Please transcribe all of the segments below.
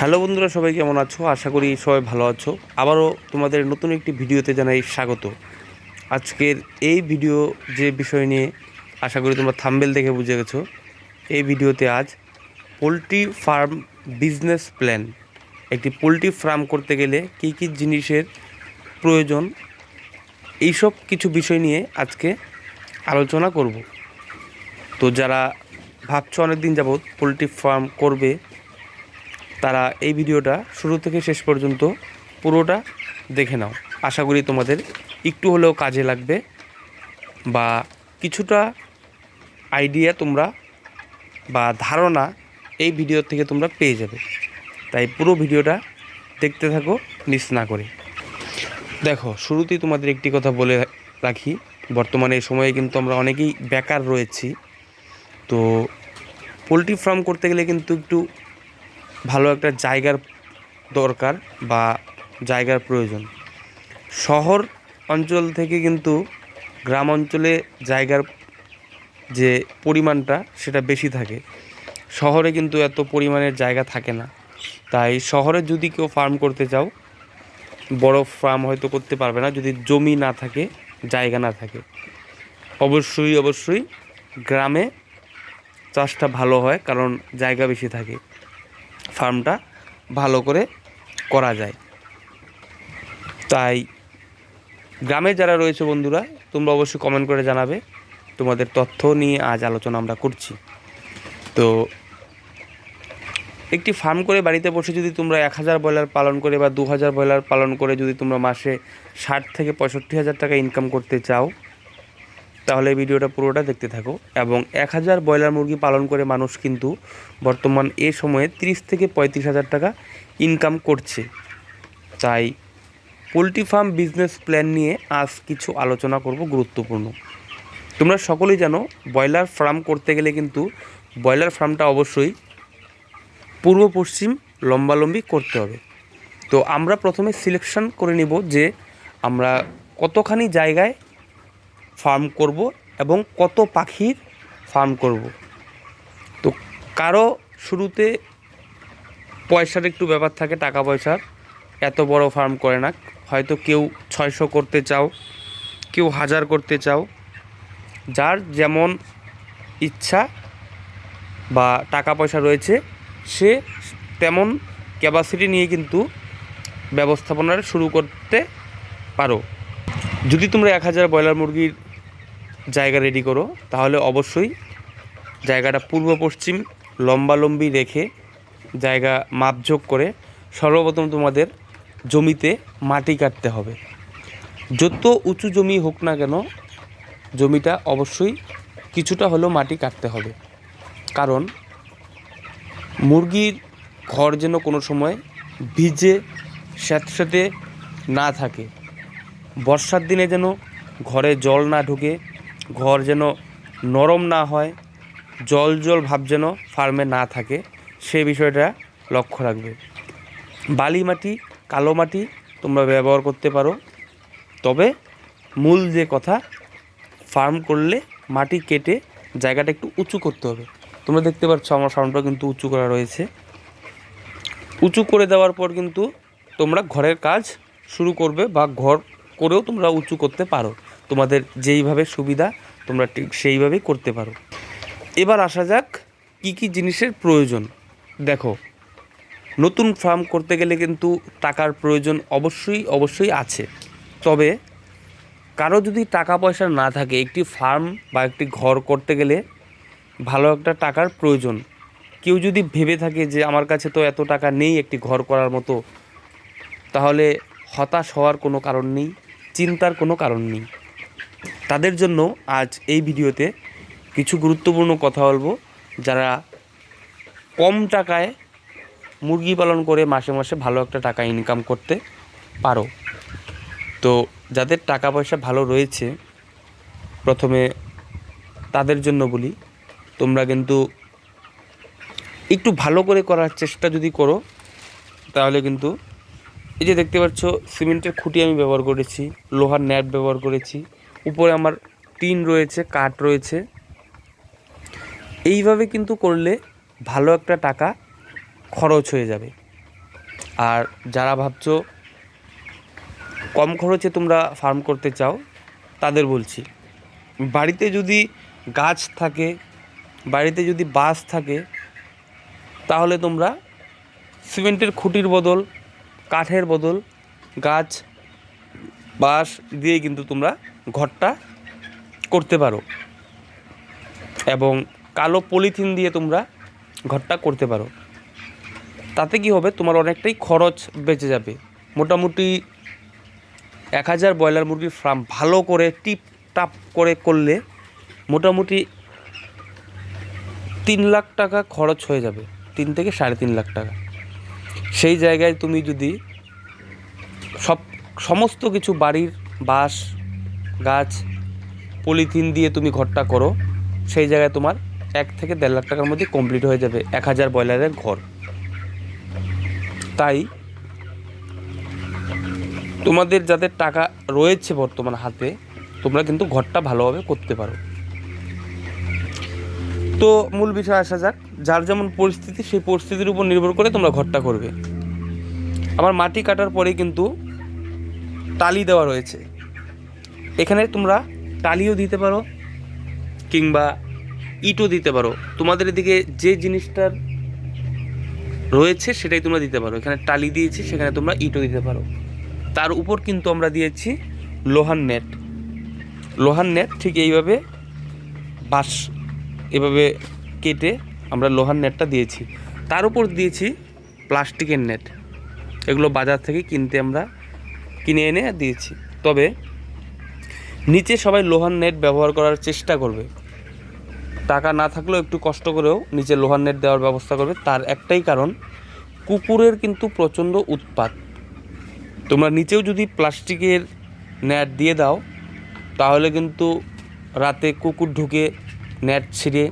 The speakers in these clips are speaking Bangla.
হ্যালো বন্ধুরা, সবাই কেমন আছো? আশা করি সবাই ভালো আছো। আবারও তোমাদের নতুন একটি ভিডিওতে জানাই স্বাগত। আজকের এই ভিডিও যে বিষয় নিয়ে আশা করি তোমরা থাম্বেল দেখে বুঝে গেছো, এই ভিডিওতে আজ পোলট্রি ফার্ম বিজনেস প্ল্যান, একটি পোলট্রি ফার্ম করতে গেলে কী কী জিনিসের প্রয়োজন, এইসব কিছু বিষয় নিয়ে আজকে আলোচনা করব। তো যারা ভাবছ অনেক দিন যাবৎ পোলট্রি ফার্ম করবে তারা এই ভিডিওটা শুরু থেকে শেষ পর্যন্ত পুরোটা দেখে নাও। আশা করি তোমাদের একটু হলেও কাজে লাগবে বা কিছুটা আইডিয়া তোমরা বা ধারণা এই ভিডিও থেকে তোমরা পেয়ে যাবে। তাই পুরো ভিডিওটা দেখতে থাকো মিস না করে। দেখো, শুরুতেই তোমাদের একটি কথা বলে রাখি, বর্তমানে এই সময়ে কিন্তু আমরা অনেকেই বেকার রয়েছি। তো পোলট্রি ফার্ম করতে গেলে কিন্তু একটু ভালো একটা জায়গার দরকার বা জায়গার প্রয়োজন। শহর অঞ্চল থেকে কিন্তু গ্রাম অঞ্চলে জায়গার যে পরিমাণটা সেটা বেশি থাকে। শহরে কিন্তু এত পরিমাণের জায়গা থাকে না। তাই শহরে যদি কেউ ফার্ম করতে চাও, বড় ফার্ম হয়তো করতে পারবে না যদি জমি না থাকে, জায়গা না থাকে। অবশ্যই অবশ্যই গ্রামে চাষটা ভালো হয় কারণ জায়গা বেশি থাকে। ফার্মটা ভালো করে করা যায়। তাই গ্রামে যারা রয়েছে বন্ধুরা, তোমরা অবশ্যই কমেন্ট করে জানাবে তোমাদের তথ্য নিয়ে আজ আলোচনা আমরা করছি। তো একটি ফার্ম করে বাড়িতে বসে যদি তোমরা এক হাজার ব্রয়লার পালন করে বা দু হাজার ব্রয়লার পালন করে যদি তোমরা মাসে ষাট থেকে পঁয়ষট্টি হাজার টাকা ইনকাম করতে চাও তাহলে ভিডিওটা পুরোটা দেখতে থাকো। এবং এক হাজার ব্রয়লার মুরগি পালন করে মানুষ কিন্তু বর্তমান এ সময়ে তিরিশ থেকে পঁয়ত্রিশ হাজার টাকা ইনকাম করছে। তাই পোলট্রি ফার্ম বিজনেস প্ল্যান নিয়ে আজ কিছু আলোচনা করব গুরুত্বপূর্ণ। তোমরা সকলেই জানো, ব্রয়লার ফার্ম করতে গেলে কিন্তু ব্রয়লার ফার্মটা অবশ্যই পূর্ব পশ্চিম লম্বালম্বি করতে হবে। তো আমরা প্রথমে সিলেকশন করে নিব যে আমরা কতখানি জায়গায় ফার্ম করব এবং কত পাখির ফার্ম করব। তো কারও শুরুতে পয়সার একটু ব্যাপার থাকে, টাকা পয়সার, এত বড় ফার্ম করে না। হয়তো কেউ ছয়শো করতে চাও, কেউ হাজার করতে চাও, যার যেমন ইচ্ছা বা টাকা পয়সা রয়েছে, সে তেমন ক্যাপাসিটি নিয়ে কিন্তু ব্যবস্থাপনার শুরু করতে পারো। যদি তোমরা এক হাজার ব্রয়লার মুরগির জায়গা রেডি করো। তাহলে অবশ্যই জায়গাটা পূর্ব পশ্চিম লম্বালম্বি রেখে জায়গা মাপঝোক করে সর্বপ্রথম তোমাদের জমিতে মাটি কাটতে হবে। যত উঁচু জমি হোক না কেন জমিটা অবশ্যই কিছুটা হলেও মাটি কাটতে হবে। কারণ মুরগির ঘর যেন কোনো সময় ভিজে স্যাঁতস্যাঁতে না থাকে। বর্ষার দিনে যেন ঘরে জল না ঢুকে ঘর যেন নরম না হয়, জল জল ভাব যেন ফার্মে না থাকে, সে বিষয়টা লক্ষ্য রাখবে। বালি মাটি, কালো মাটি তোমরা ব্যবহার করতে পারো। তবে মূল যে কথা, ফার্ম করলে মাটি কেটে জায়গাটা একটু উঁচু করতে হবে। তোমরা দেখতে পাচ্ছ আমার ফার্মটা কিন্তু উঁচু করা রয়েছে। উঁচু করে দেওয়ার পর কিন্তু তোমরা ঘরের কাজ শুরু করবে বা ঘর করেও তোমরা উঁচু করতে পারো। তোমাদের যেইভাবে সুবিধা, তোমরা ঠিক সেইভাবেই করতে পারো। এবার আসা যাক কী কী জিনিসের প্রয়োজন। দেখো, নতুন ফার্ম করতে গেলে কিন্তু টাকার প্রয়োজন অবশ্যই অবশ্যই আছে। তবে কারও যদি টাকা পয়সা না থাকে, একটি ফার্ম বা একটি ঘর করতে গেলে ভালো একটা টাকার প্রয়োজন। কেউ যদি ভেবে থাকে যে, আমার কাছে তো এত টাকা নেই একটি ঘর করার মতো, তাহলে হতাশ হওয়ার কোনো কারণ নেই, চিন্তার কোনো কারণ নেই। তাদের জন্য আজ এই ভিডিওতে কিছু গুরুত্বপূর্ণ কথা বলব। যারা কম টাকায় মুরগি পালন করে মাসে মাসে ভালো একটা টাকা ইনকাম করতে পারো। তো যাদের টাকা পয়সা ভালো রয়েছে, প্রথমে তাদের জন্য বলি, তোমরা কিন্তু একটু ভালো করে করার চেষ্টা যদি করো, তাহলে কিন্তু এই যে দেখতে পাচ্ছ, সিমেন্টের খুঁটি আমি ব্যবহার করেছি, লোহার ন্যাট ব্যবহার করেছি উপরে আমার টিন রয়েছে, কাঠ রয়েছে। এইভাবে কিন্তু করলে ভালো একটা টাকা খরচ হয়ে যাবে। আর যারা ভাবছ কম খরচে তোমরা ফার্ম করতে চাও, তাদের বলছি, বাড়িতে যদি গাছ থাকে, বাড়িতে যদি বাস থাকে, তাহলে তোমরা সিমেন্টের খুঁটির বদল, কাঠের বদল, গাছ, বাঁশ দিয়ে কিন্তু তোমরা ঘরটা করতে পারো। এবং কালো পলিথিন দিয়ে তোমরা ঘরটা করতে পারো। তাতে কি হবে? তোমার অনেকটাই খরচ বেঁচে যাবে। মোটামুটি এক হাজার ব্রয়লার মুরগির ফার্ম ভালো করে টিপ টাপ করে করলে মোটামুটি তিন লাখ টাকা খরচ হয়ে যাবে। তিন থেকে সাড়ে তিন লাখ টাকা। সেই জায়গায় তুমি যদি সব, সমস্ত কিছু বাড়ির বাঁশ গাছ, পলিথিন দিয়ে তুমি ঘরটা করো, সেই জায়গায় তোমার এক থেকে দেড় লাখ টাকার মধ্যে কমপ্লিট হয়ে যাবে, এক হাজার ব্রয়লারের ঘর। তাই তোমাদের যাদের টাকা রয়েছে বর্তমান হাতে, তোমরা কিন্তু ঘরটা ভালোভাবে করতে পারো। তো মূল বিষয় আসা যাক, যার যেমন পরিস্থিতি, সেই পরিস্থিতির উপর নির্ভর করে তোমরা ঘরটা করবে। আমার মাটি কাটার পরে কিন্তু টালি দেওয়া রয়েছে। এখানে তোমরা টালিও দিতে পারো কিংবা ইটও দিতে পারো। তোমাদের এদিকে যে জিনিসটার রয়েছে সেটাই তোমরা দিতে পারো। এখানে টালি দিয়েছি, সেখানে তোমরা ইটও দিতে পারো। তার উপর কিন্তু আমরা দিয়েছি লোহার নেট। লোহার নেট ঠিক এইভাবে বাঁশ এভাবে কেটে আমরা লোহার নেটটা দিয়েছি। তার উপর দিয়েছি প্লাস্টিকের নেট। এগুলো বাজার থেকে কিনতে আমরা কিনে এনে দিয়েছি। তবে নিচে সবাই লোহার নেট ব্যবহার করার চেষ্টা করবে। টাকা না থাকলেও একটু কষ্ট করেও নিচে লোহার নেট দেওয়ার ব্যবস্থা করবে। তার একটাই কারণ, কুকুরের কিন্তু প্রচণ্ড উৎপাত। তোমরা নিচেও যদি প্লাস্টিকের নেট দিয়ে দাও, তাহলে কিন্তু রাতে কুকুর ঢুকে নেট ছিঁড়ে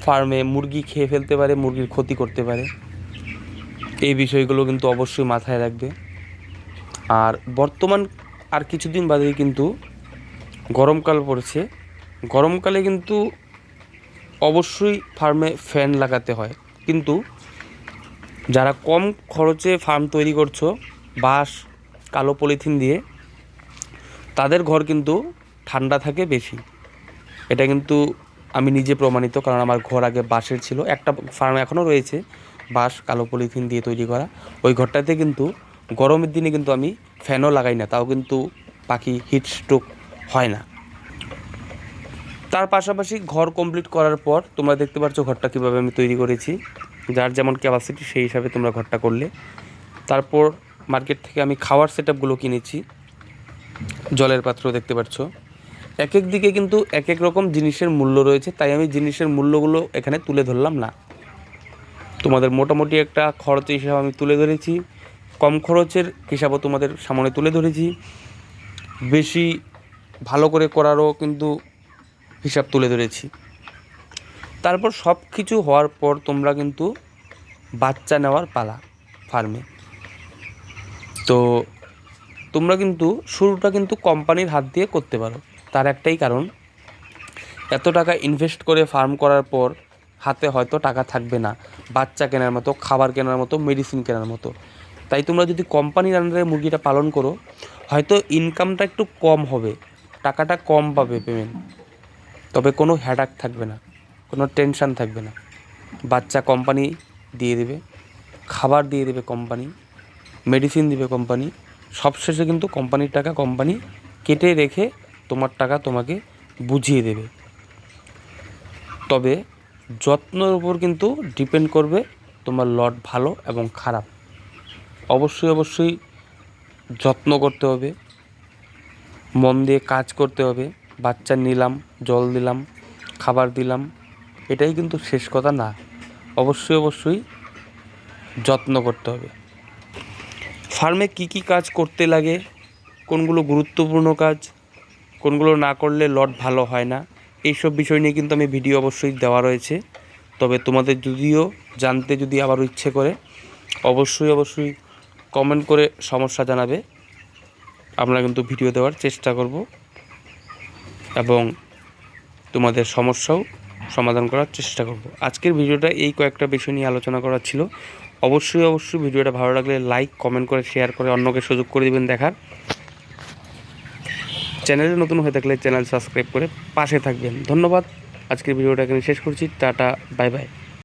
ফার্মে মুরগি খেয়ে ফেলতে পারে, মুরগির ক্ষতি করতে পারে। এই বিষয়গুলো কিন্তু অবশ্যই মাথায় রাখবে। আর বর্তমান আর কিছুদিন বাদেই কিন্তু গরমকাল পড়েছে। গরমকালে কিন্তু অবশ্যই ফার্মে ফ্যান লাগাতে হয়। কিন্তু যারা কম খরচে ফার্ম তৈরি করছ, বাঁশ, কালো পলিথিন দিয়ে, তাদের ঘর কিন্তু ঠান্ডা থাকে বেশি। এটা কিন্তু আমি নিজে প্রমাণিত, কারণ আমার ঘর আগে বাঁশের ছিল। একটা ফার্ম এখনও রয়েছে, বাঁশ, কালো পলিথিন দিয়ে তৈরি করা। ওই ঘরটাতে কিন্তু গরমের দিনে কিন্তু আমি ফ্যানও লাগাই না, তাও কিন্তু পাখি হিট স্ট্রোক হয় না। তার পাশাপাশি ঘর কমপ্লিট করার পর তোমরা দেখতে পাচ্ছ ঘরটা কীভাবে আমি তৈরি করেছি। যার যেমন ক্যাপাসিটি সেই হিসাবে তোমরা ঘরটা করলে। তারপর মার্কেট থেকে আমি খাওয়ার সেট কিনেছি। জলের পাত্র দেখতে পাচ্ছ এক এক দিকে কিন্তু এক এক রকম জিনিসের মূল্য রয়েছে। তাই আমি জিনিসের মূল্যগুলো এখানে তুলে ধরলাম না। তোমাদের মোটামুটি একটা খরচ হিসাব আমি তুলে ধরেছি। কম খরচের হিসাবও তোমাদের সামনে তুলে ধরেছি। বেশি ভালো করে করারও কিন্তু হিসাব তুলে ধরেছি। তারপর সব কিছু হওয়ার পর তোমরা কিন্তু বাচ্চা নেওয়ার পালা ফার্মে। তো তোমরা কিন্তু শুরুটা কিন্তু কোম্পানির হাত দিয়ে করতে পারো। তার একটাই কারণ, এত টাকা ইনভেস্ট করে ফার্ম করার পর হাতে হয়তো টাকা থাকবে না, বাচ্চা কেনার মতো, খাবার কেনার মতো মেডিসিন কেনার মতো। তাই তোমরা যদি কোম্পানির আন্ডারে মুরগিটা পালন করো, হয়তো ইনকামটা একটু কম হবে। টাকাটা কম পাবে পেমেন্ট তবে কোনো হ্যাডাক থাকবে না, কোনো টেনশান থাকবে না। বাচ্চা কোম্পানি দিয়ে দেবে, খাবার দিয়ে দেবে কোম্পানি মেডিসিন দিবে কোম্পানি সবশেষে কিন্তু কোম্পানির টাকা কোম্পানি কেটে রেখে তোমার টাকা তোমাকে বুঝিয়ে দেবে। তবে যত্নের উপর কিন্তু ডিপেন্ড করবে তোমার লট ভালো এবং খারাপ। অবশ্যই অবশ্যই যত্ন করতে হবে। মন দিয়ে কাজ করতে হবে। বাচ্চা নিলাম, জল দিলাম, খাবার দিলাম। এটাই কিন্তু শেষ কথা না। অবশ্যই অবশ্যই যত্ন করতে হবে। ফার্মে কি কি কাজ করতে লাগে? কোনগুলো গুরুত্বপূর্ণ কাজ? কোনগুলো না করলে লট ভালো হয় না? এইসব বিষয় নিয়ে কিন্তু আমি ভিডিও অবশ্যই দেওয়া রয়েছে। তবে তোমাদের যদিও জানতে যদি আবারও ইচ্ছে করে, অবশ্যই অবশ্যই কমেন্ট করে সমস্যা জানাবে। আমরা কিন্তু ভিডিও দেওয়ার চেষ্টা করব এবং তোমাদের সমস্যাও সমাধান করার চেষ্টা করব। আজকের ভিডিওটা এই কয়েকটা বিষয় নিয়ে আলোচনা করার ছিল। অবশ্যই অবশ্যই ভিডিওটা ভালো লাগলে লাইক কমেন্ট করে শেয়ার করে, অন্যকে সুযোগ করে দিবেন দেখার। চ্যানেলে নতুন হয়ে থাকলে চ্যানেল সাবস্ক্রাইব করে পাশে থাকবেন। ধন্যবাদ। আজকের ভিডিওটা এখানে শেষ করছি। Tata bye bye